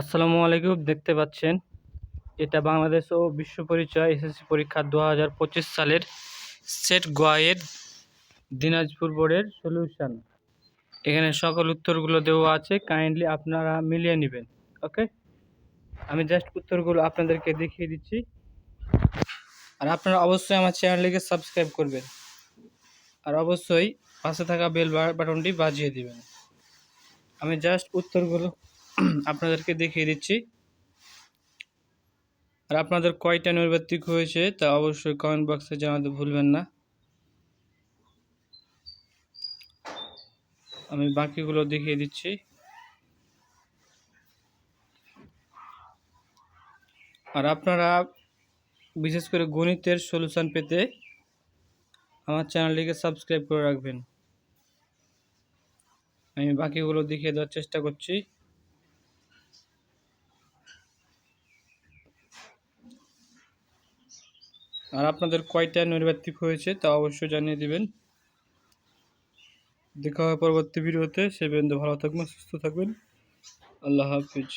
আসসালামু আলাইকুম, দেখতে পাচ্ছেন এটা বাংলাদেশ ও বিশ্ব পরিচয়, এসএসসি পরীক্ষা দু হাজার পঁচিশ সালের সেট গোয়ের দিনাজপুর বোর্ডের সলিউশন এখানে সকল উত্তরগুলো দেওয়া আছে কাইন্ডলি আপনারা মিলিয়ে নেবেন ওকে আমি জাস্ট উত্তরগুলো আপনাদেরকে দেখিয়ে দিচ্ছি। আর আপনারা অবশ্যই আমার চ্যানেলটিকে সাবস্ক্রাইব করবেন। আর অবশ্যই পাশে থাকা বেল বাটনটি বাজিয়ে দিবেন। আমি জাস্ট উত্তরগুলো আপনাদেরকে দেখিয়ে দিচ্ছি। আর আপনাদের কয়টা নৈর্বাত্তিক হয়েছে তা অবশ্যই কমেন্ট বক্সে জানাতে ভুলবেন না। আমি বাকিগুলো দেখিয়ে দিচ্ছি। আর আপনারা বিশেষ করে গণিতের সলিউশন পেতে আমার চ্যানেলটিকে সাবস্ক্রাইব করে রাখবেন। আমি বাকিগুলো দেখিয়ে দেওয়ার চেষ্টা করছি। আর আপনাদের কয়টা নৈর্বাত্তিক হয়েছে তা অবশ্যই জানিয়ে দিবেন। দেখা হবে পরবর্তী ভিডিওতে। সে পর্যন্ত ভালো থাকবেন, সুস্থ থাকবেন। আল্লাহ হাফিজ।